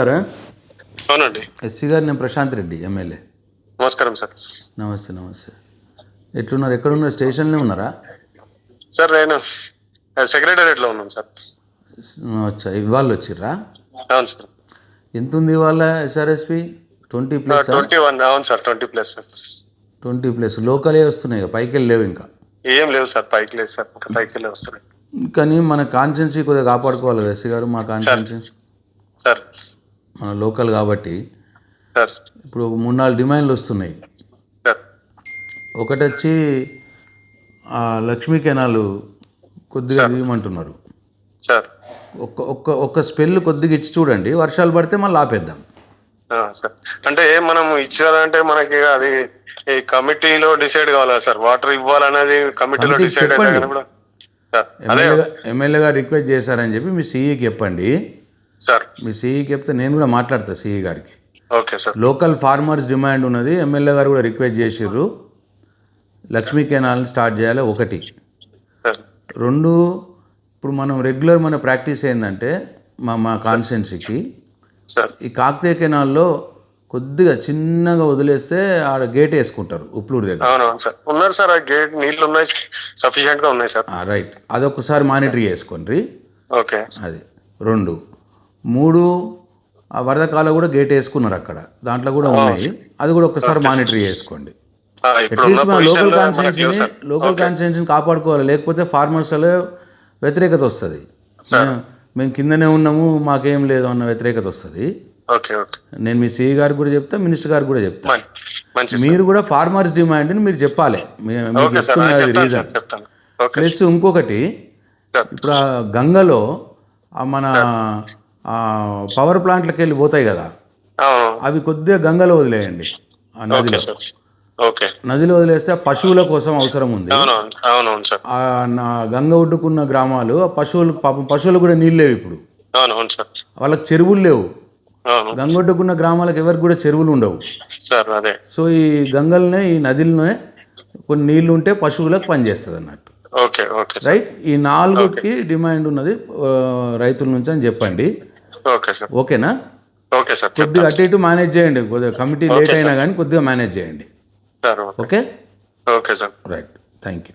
గారా అవునండి. ఎస్సీ గారు నేను ప్రశాంత్ రెడ్డి ఎమ్మెల్యే. నమస్కారం సార్. నమస్తే నమస్తే. ఎట్లున్నారు? ఎక్కడున్నారు? స్టేషన్లో ఉన్నారా? సార్ నేను సెక్రటేరియట్లో ఉన్నాం సార్. వచ్చా ఇవాళ వచ్చిర్రా? అవును సార్. ఎంత ఉంది ఇవాళ SRSP? Twenty plus twenty one అవును sir twenty plus. Sir twenty plus. లోకలే వస్తున్నాయి పైకి వెళ్ళి లేవు ఇంకా. ఏం లేవు సార్ పైకి లేదు సార్ పైకి వెళ్ళి వస్తున్నాయి. కానీ మన కాన్స్టెన్సీ కొద్దిగా కాపాడుకోవాలి ఎస్సీ గారు మా కాన్స్టెన్సీ సార్ మన లోకల్ కాబట్టి సార్. ఇప్పుడు మూడు నాలుగు డిమాండ్లు వస్తున్నాయి. సార్. ఒకటి వచ్చి లక్ష్మీ కెనాలు కొద్దిగా ఇవ్వమంటున్నారు. సార్. ఒక్క ఒక్క ఒక్క స్పెల్ కొద్దిగా ఇచ్చి చూడండి. వర్షాలు పడితే మళ్ళీ ఆపేద్దాం. అంటే మనం ఇచ్చారంటే మనకి అది ఈ కమిటీలో డిసైడ్ కావాలా సార్? వాటర్ ఇవ్వాలనేది కమిటీలో డిసైడ్ ఎమ్మెల్యే గారు రిక్వెస్ట్ చేశారని చెప్పి మీ సీఈకి చెప్పండి. సార్. మీ సీఈకి చెప్తే నేను కూడా మాట్లాడతా సీఈ గారికి. Okay sir. Local farmers demand ఉన్నది. ఎమ్మెల్యే గారు కూడా రిక్వెస్ట్ చేసిర్రు. లక్ష్మీ కెనాల్ని స్టార్ట్ చేయాలి ఒకటి. రెండు ఇప్పుడు మనం రెగ్యులర్ మన ప్రాక్టీస్ ఏంటంటే మా మా కాన్స్టిట్యున్సీకి సార్. ఈ కాకతీయ కెనాల్లో కొద్దిగా చిన్నగా వదిలేస్తే ఆడ గేట్ వేసుకుంటారు ఉప్లూరు దగ్గర. ఉన్నారు సార్ ఆ గేట్ నీళ్ళు ఉన్నాయి సఫిషియెంట్గా ఉన్నాయి సార్. రైట్ అదొకసారి మానిటర్ చేసుకోండి ఓకే. అది. రెండు మూడు ఆ వరద కాలం కూడా గేట్ వేసుకున్నారు అక్కడ. దాంట్లో కూడా ఉన్నాయి. అది కూడా ఒకసారి మానిటర్ చేసుకోండి. అట్లీస్ట్ మన లోకల్ కాన్స్టిట్యున్సీని లోకల్ కాన్స్టిట్యున్సీని కాపాడుకోవాలి. లేకపోతే ఫార్మర్స్లో వ్యతిరేకత వస్తుంది. మేము కిందనే ఉన్నాము మాకేం లేదు అన్న వ్యతిరేకత వస్తుంది. నేను మీ సిఈ గారికి కూడా చెప్తా మినిస్టర్ గారికి కూడా చెప్తా. మీరు కూడా ఫార్మర్స్ డిమాండ్ని మీరు చెప్పాలి. మీ- మీకు ఓకే సార్ చెప్తున్నది చెప్తాను రీజన్ ప్లస్ ఇంకొకటి ఇప్పుడు గంగలో మన పవర్ ప్లాంట్లకు వెళ్ళి పోతాయి కదా. అవి కొద్దిగా గంగలో వదిలేయండి నదిలో. నదిలో వదిలేస్తే పశువుల కోసం అవసరం ఉంది. గంగ ఒడ్డుకున్న గ్రామాలు పశువులు పాపం పశువులు కూడా నీళ్ళు లేవు ఇప్పుడు. వాళ్ళకి చెరువులు లేవు. గంగ ఒడ్డుకున్న గ్రామాలకు ఎవరికి కూడా చెరువులు ఉండవు. సో ఈ గంగల్నే ఈ నదిలోనే కొన్ని నీళ్ళు ఉంటే పశువులకు పనిచేస్తుంది అన్నట్టు రైట్? ఈ నాలుగుకి డిమాండ్ ఉన్నది రైతుల నుంచి అని చెప్పండి. Okay sir. ఓకేనా? Okay sir. చెప్ కొద్దిగా అటు ఇటు మేనేజ్ చేయండి. కొద్దిగా కమిటీ లేట్ అయినా కానీ కొద్దిగా మేనేజ్ చేయండి. Okay. Okay? Sir. Right. Thank you